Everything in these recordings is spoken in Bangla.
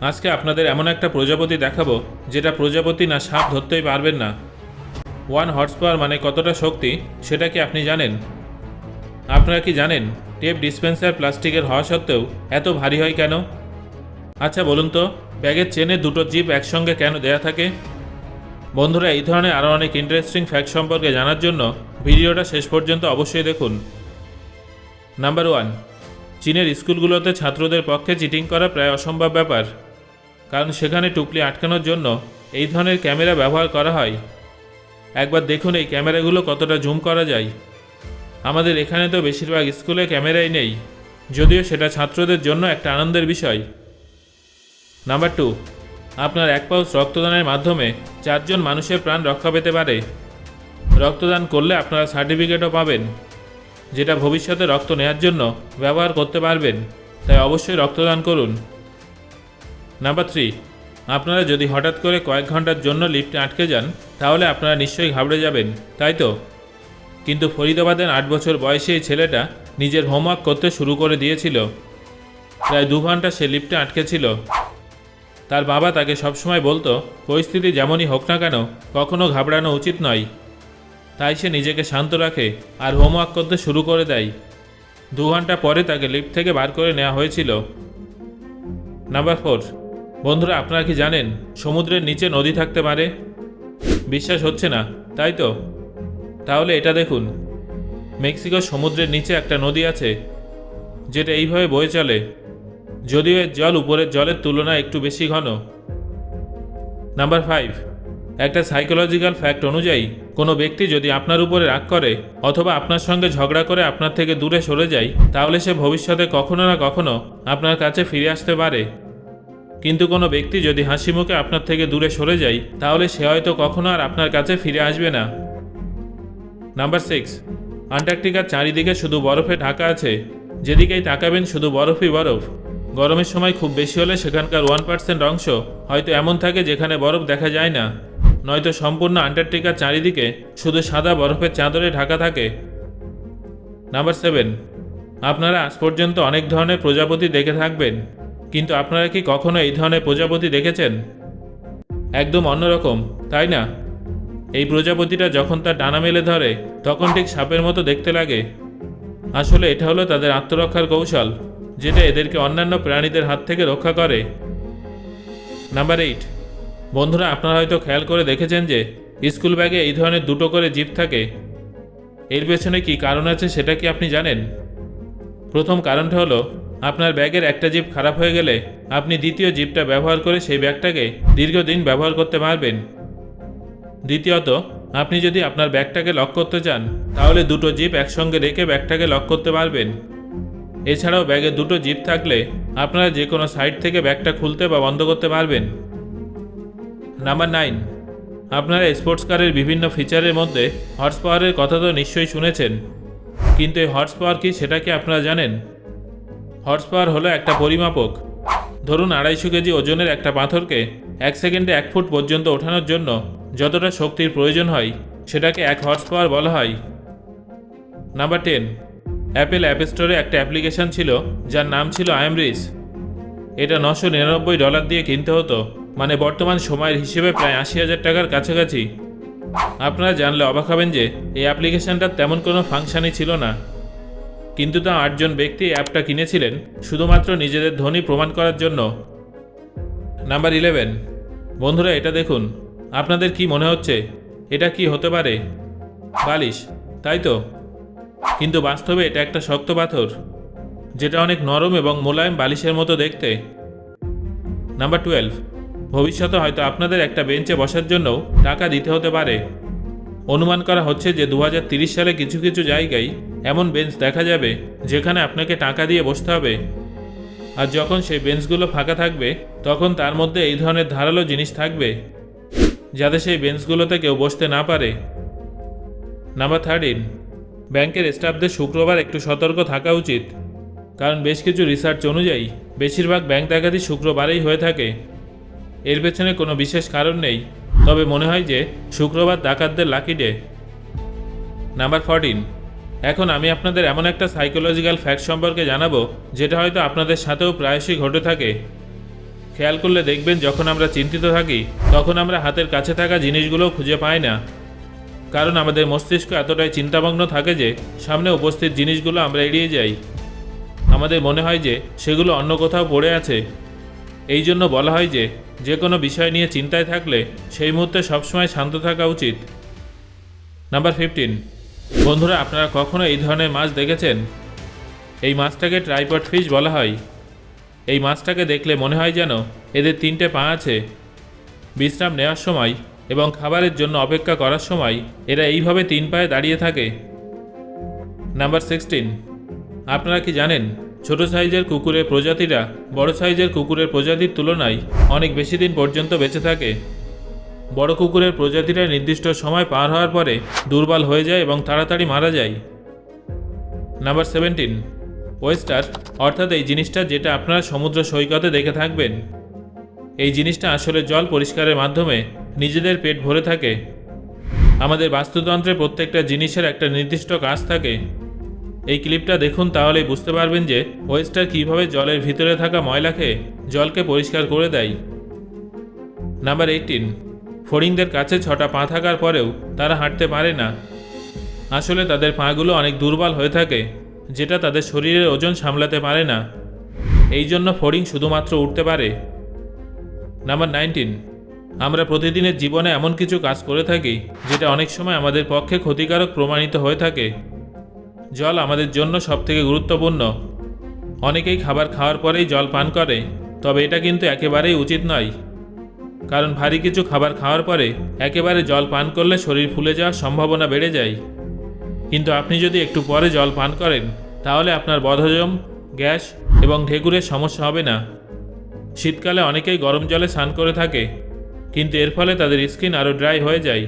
আজকে আপনাদের এমন একটা প্রজাপতি দেখাবো, যেটা প্রজাপতি না সাপ ধরতেই পারবেন না। ওয়ান হর্স পাওয়ার মানে কতটা শক্তি, সেটা কি আপনি জানেন? আপনারা কি জানেন টেপ ডিসপেন্সার প্লাস্টিকের হওয়া সত্ত্বেও এত ভারী হয় কেন? আচ্ছা বলুন তো, ব্যাগের চেনে দুটো জিপ একসঙ্গে কেন দেয়া থাকে? বন্ধুরা, এই ধরনের আরও অনেক ইন্টারেস্টিং ফ্যাক্ট সম্পর্কে জানার জন্য ভিডিওটা শেষ পর্যন্ত অবশ্যই দেখুন। নাম্বার ওয়ান চীনের স্কুলগুলোতে ছাত্রদের পক্ষে চিটিং করা প্রায় অসম্ভব ব্যাপার। কারণ সেখানে টুকলি আটকানোর জন্য এই ধরনের ক্যামেরা ব্যবহার করা হয়। একবার দেখুন এই ক্যামেরাগুলো কতটা জুম করা যায়। আমাদের এখানে তো বেশিরভাগ স্কুলে ক্যামেরাই নেই, যদিও সেটা ছাত্রদের জন্য একটা আনন্দের বিষয়। নাম্বার টু, আপনার এক পাউচ রক্তদানের মাধ্যমে চারজন মানুষের প্রাণ রক্ষা পেতে পারে। রক্তদান করলে আপনারা সার্টিফিকেটও পাবেন, যেটা ভবিষ্যতে রক্ত নেওয়ার জন্য ব্যবহার করতে পারবেন। তাই অবশ্যই রক্তদান করুন। নাম্বার থ্রি আপনারা যদি হঠাৎ করে কয়েক ঘণ্টার জন্য লিফটে আটকে যান, তাহলে আপনারা নিশ্চয়ই ঘাবড়ে যাবেন, তাই তো? কিন্তু ফরিদাবাদের আট বছর বয়সী এই ছেলেটা নিজের হোমওয়ার্ক করতে শুরু করে দিয়েছিল। প্রায় দু ঘণ্টা সে লিফটে আটকে ছিল। তার বাবা তাকে সবসময় বলতো, পরিস্থিতি যেমনই হোক না কেন, কখনো ঘাবড়ানো উচিত নয়। তাই সে নিজেকে শান্ত রাখে আর হোমওয়ার্ক করতে শুরু করে দেয়। দু ঘণ্টা পরে তাকে লিফট থেকে বার করে নেওয়া হয়েছিল। নাম্বার ফোর বন্ধুরা, আপনারা কি জানেন সমুদ্রের নিচে নদী থাকতে পারে? বিশ্বাস হচ্ছে না, তাই তো? তাহলে এটা দেখুন, মেক্সিকোর সমুদ্রের নিচে একটা নদী আছে, যেটা এইভাবে বয়ে চলে, যদিও এর জল উপরের জলের তুলনায় একটু বেশি ঘন। নাম্বার ফাইভ, একটা সাইকোলজিক্যাল ফ্যাক্ট অনুযায়ী, কোনো ব্যক্তি যদি আপনার উপরে রাগ করে, অথবা আপনার সঙ্গে ঝগড়া করে আপনার থেকে দূরে সরে যায়, তাহলে সে ভবিষ্যতে কখনো না কখনো আপনার কাছে ফিরে আসতে পারে। কিন্তু কোনো ব্যক্তি যদি হাসি মুখে আপনার থেকে দূরে সরে যায়, তাহলে সে হয়তো কখনো আর আপনার কাছে ফিরে আসবে না। নাম্বার সিক্স, আন্টার্কটিকার চারিদিকে শুধু বরফে ঢাকা আছে। যেদিকেই তাকাবেন শুধু বরফই বরফ। গরমের সময় খুব বেশি হলে সেখানকার ওয়ান পার্সেন্ট অংশ হয়তো এমন থাকে যেখানে বরফ দেখা যায় না। নয়তো সম্পূর্ণ আন্টার্কটিকার চারিদিকে শুধু সাদা বরফের চাদরে ঢাকা থাকে। নাম্বার সেভেন, আপনারা আজ পর্যন্ত অনেক ধরনের প্রজাপতি দেখে থাকবেন। কিন্তু আপনারা কি কখনো এই ধরনের প্রজাপতি দেখেছেন? একদম অন্যরকম, তাই না? এই প্রজাপতিটা যখন তার ডানা মেলে ধরে, তখন ঠিক সাপের মতো দেখতে লাগে। আসলে এটা হলো তাদের আত্মরক্ষার কৌশল, যেটা এদেরকে অন্যান্য প্রাণীদের হাত থেকে রক্ষা করে। Number eight. বন্ধুরা, আপনারা হয়তো খেয়াল করে দেখেছেন যে, স্কুল ব্যাগে এই ধরনের দুটো করে জিপ থাকে। এর পেছনে কি কারণ আছে সেটা কি আপনি জানেন? প্রথম কারণটা হলো আপনার ব্যাগের একটা জিপ খারাপ হয়ে গেলে আপনি দ্বিতীয় জিপটা ব্যবহার করে সেই ব্যাগটাকে দীর্ঘদিন ব্যবহার করতে পারবেন। দ্বিতীয়ত, আপনি যদি আপনার ব্যাগটাকে লক করতে চান, তাহলে দুটো জিপ একসঙ্গে রেখে ব্যাগটাকে লক করতে পারবেন। এছাড়াও ব্যাগে দুটো জিপ থাকলে আপনারা যে কোনো সাইড থেকে ব্যাগটা খুলতে বা বন্ধ করতে পারবেন। নাম্বার নাইন, আপনারা স্পোর্টস কারের বিভিন্ন ফিচারের মধ্যে হর্স পাওয়ারের কথা তো নিশ্চয়ই শুনেছেন। কিন্তু এই হর্স পাওয়ার কি সেটা কি আপনারা জানেন? হর্স পাওয়ার হলো একটা পরিমাপক। ধরুন আড়াইশো কেজি ওজনের একটা পাথরকে এক সেকেন্ডে এক ফুট পর্যন্ত ওঠানোর জন্য যতটা শক্তির প্রয়োজন হয়, সেটাকে এক হর্স পাওয়ার বলা হয়। নাম্বার টেন অ্যাপেল অ্যাপ স্টোরে একটা অ্যাপ্লিকেশন ছিল, যার নাম ছিল আয়ামরিস এটা নশো নিরানব্বই ডলার দিয়ে কিনতে হতো মানে বর্তমান সময়ের হিসেবে প্রায় আশি হাজার টাকার কাছাকাছি। আপনারা জানলে অবাক হবেন যে, এই অ্যাপ্লিকেশনটার তেমন কোনো ফাংশনই ছিল না। কিন্তু তা আটজন ব্যক্তি অ্যাপটা কিনেছিলেন শুধুমাত্র নিজেদের ধনী প্রমাণ করার জন্য। Number eleven. বন্ধুরা, এটা দেখুন। আপনাদের কি মনে হচ্ছে? এটা কি হতে পারে? বালিশ, তাই তো? কিন্তু বাস্তবে এটা একটা শক্ত পাথর, যেটা অনেক নরম এবং মোলায়েম বালিশের মতো দেখতে। Number twelve. ভবিষ্যতে হয়তো আপনাদের একটা বেঞ্চে বসার জন্যও টাকা দিতে হতে পারে। অনুমান করা হচ্ছে যে দু সালে কিছু কিছু জায়গায় এমন বেঞ্চ দেখা যাবে, যেখানে আপনাকে টাকা দিয়ে বসতে হবে। আর যখন সেই বেঞ্চগুলো ফাঁকা থাকবে, তখন তার মধ্যে এই ধরনের ধারালো জিনিস থাকবে, যাতে সেই বেঞ্চগুলোতে কেউ বসতে না পারে। নাম্বার থার্টিন ব্যাংকের স্টাফদের শুক্রবার একটু সতর্ক থাকা উচিত, কারণ বেশ কিছু রিসার্চ অনুযায়ী বেশিরভাগ ব্যাংক ডাকাতি শুক্রবারেই হয়ে থাকে। এর পেছনে কোনো বিশেষ কারণ নেই। তবে মনে হয় যে শুক্রবার ডাকাতদের লাকি ডে। নাম্বার ফরটিন এখন আমি আপনাদের এমন একটা সাইকোলজিক্যাল ফ্যাক্ট সম্পর্কে জানাব, যেটা হয়তো আপনাদের সাথেও প্রায়শই ঘটে থাকে। খেয়াল করলে দেখবেন যখন আমরা চিন্তিত থাকি, তখন আমরা হাতের কাছে থাকা জিনিসগুলো খুঁজে পাই না। কারণ আমাদের মস্তিষ্ক এতটাই চিন্তামগ্ন থাকে যে, সামনে উপস্থিত জিনিসগুলো আমরা এড়িয়ে যাই। আমাদের মনে হয় যে, সেগুলো অন্য কোথাও পড়ে আছে। এই জন্য বলা হয় যে যে কোনো বিষয় নিয়ে চিন্তায় থাকলে সেই মুহূর্তে সবসময় শান্ত থাকা উচিত। নাম্বার ফিফটিন বন্ধুরা, আপনারা কখনো এই ধরনের মাছ দেখেছেন? এই মাছটাকে ট্রাইপড ফিশ বলা হয়। এই মাছটাকে দেখলে মনে হয় যেন এদের তিনটে পা আছে। বিশ্রাম নেওয়ার সময় এবং খাবারের জন্য অপেক্ষা করার সময় এরা এইভাবে তিন পায়ে দাঁড়িয়ে থাকে। নাম্বার সিক্সটিন আপনারা কি জানেন ছোট সাইজের কুকুরের প্রজাতিরা বড় সাইজের কুকুরের প্রজাতির তুলনায় অনেক বেশি দিন পর্যন্ত বেঁচে থাকে। বড় কুকুরের প্রজাতিরা নির্দিষ্ট সময় পার হওয়ার পরে দুর্বল হয়ে যায় এবং তাড়াতাড়ি মারা যায়। নাম্বার সেভেন্টিন, ওয়েস্টার, অর্থাৎ এই জিনিসটা যেটা আপনারা সমুদ্র সৈকতে দেখে থাকবেন। এই জিনিসটা আসলে জল পরিষ্কারের মাধ্যমে নিজেদের পেট ভরে থাকে। আমাদের বাস্তুতন্ত্রে প্রত্যেকটা জিনিসের একটা নির্দিষ্ট কাজ থাকে। এই ক্লিপটা দেখুন তাহলেই বুঝতে পারবেন যে ওয়েস্টার কীভাবে জলের ভিতরে থাকা ময়লাকে জলকে পরিষ্কার করে দেয়। নাম্বার এইটিন ফড়িংদের কাছে ছটা পা থাকার পরেও তারা হাঁটতে পারে না। আসলে তাদের পাগুলো অনেক দুর্বল হয়ে থাকে, যেটা তাদের শরীরের ওজন সামলাতে পারে না। এই জন্য ফড়িং শুধুমাত্র উঠতে পারে। নাম্বার নাইনটিন আমরা প্রতিদিনের জীবনে এমন কিছু কাজ করে থাকি, যেটা অনেক সময় আমাদের পক্ষে ক্ষতিকারক প্রমাণিত হয়ে থাকে। জল আমাদের জন্য সবথেকে গুরুত্বপূর্ণ। অনেকেই খাবার খাওয়ার পরেই জল পান করে, তবে এটা কিন্তু একেবারেই উচিত নয়। কারণ ভারী কিছু খাবার খাওয়ার পরে একেবারে জল পান করলে শরীর ফুলে যাওয়ার সম্ভাবনা বেড়ে যায়। কিন্তু আপনি যদি একটু পরে জল পান করেন, তাহলে আপনার বদহজম, গ্যাস এবং ঢেকুরের সমস্যা হবে না। শীতকালে অনেকেই গরম জলে স্নান করে থাকে, কিন্তু এর ফলে তাদের স্কিন আরও ড্রাই হয়ে যায়।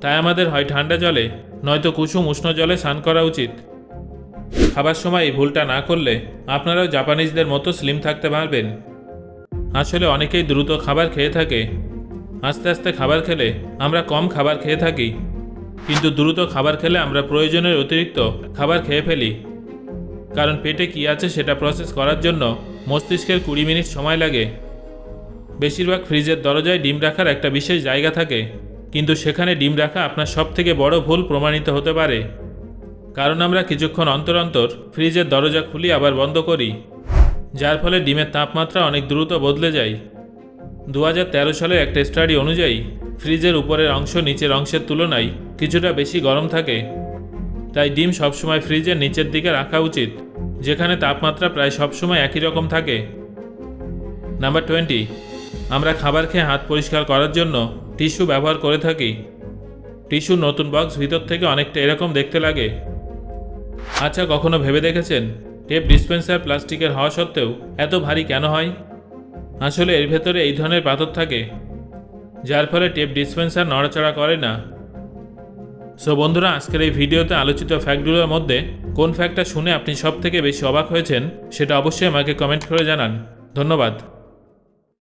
তাই আমাদের হয় ঠান্ডা জলে নয়তো কুসুম উষ্ণ জলে স্নান করা উচিত। খাবার সময় এই ভুলটা না করলে আপনারাও জাপানিজদের মতো স্লিম থাকতে পারবেন। আসলে অনেকেই দ্রুত খাবার খেয়ে থাকে। আস্তে আস্তে খাবার খেলে আমরা কম খাবার খেয়ে থাকি। কিন্তু দ্রুত খাবার খেলে আমরা প্রয়োজনের অতিরিক্ত খাবার খেয়ে ফেলি। কারণ পেটে কী আছে সেটা প্রসেস করার জন্য মস্তিষ্কের কুড়ি মিনিট সময় লাগে। বেশিরভাগ ফ্রিজের দরজায় ডিম রাখার একটা বিশেষ জায়গা থাকে। কিন্তু সেখানে ডিম রাখা আপনার সব থেকে বড় ভুল প্রমাণিত হতে পারে। কারণ আমরা কিছুক্ষণ অন্তর অন্তর ফ্রিজের দরজা খুলি, আবার বন্ধ করি, যার ফলে ডিমের তাপমাত্রা অনেক দ্রুত বদলে যায়। দু হাজার তেরো সালের একটা স্টাডি অনুযায়ী, ফ্রিজের উপরের অংশ নিচের অংশের তুলনায় কিছুটা বেশি গরম থাকে। তাই ডিম সবসময় ফ্রিজের নিচের দিকে রাখা উচিত, যেখানে তাপমাত্রা প্রায় সবসময় একই রকম থাকে। নাম্বার টোয়েন্টি, আমরা খাবার খেয়ে হাত পরিষ্কার করার জন্য টিস্যু ব্যবহার করে থাকি। টিস্যু নতুন বক্স ভিতর থেকে অনেকটা এরকম দেখতে লাগে। আচ্ছা কখনো ভেবে দেখেছেন? টেপ ডিসপেন্সার প্লাস্টিকের হওয়া সত্ত্বেও এত ভারী কেন হয়? আসলে এর ভেতরে এই ধরনের পাথর থাকে, যার ফলে টেপ ডিসপেন্সার নড়াচড়া করে না। সো বন্ধুরা, আজকের এই ভিডিওতে আলোচিত ফ্যাক্টগুলোর মধ্যে কোন ফ্যাক্টটা শুনে আপনি সব থেকে বেশি অবাক হয়েছেন, সেটা অবশ্যই আমাকে কমেন্ট করে জানান। ধন্যবাদ।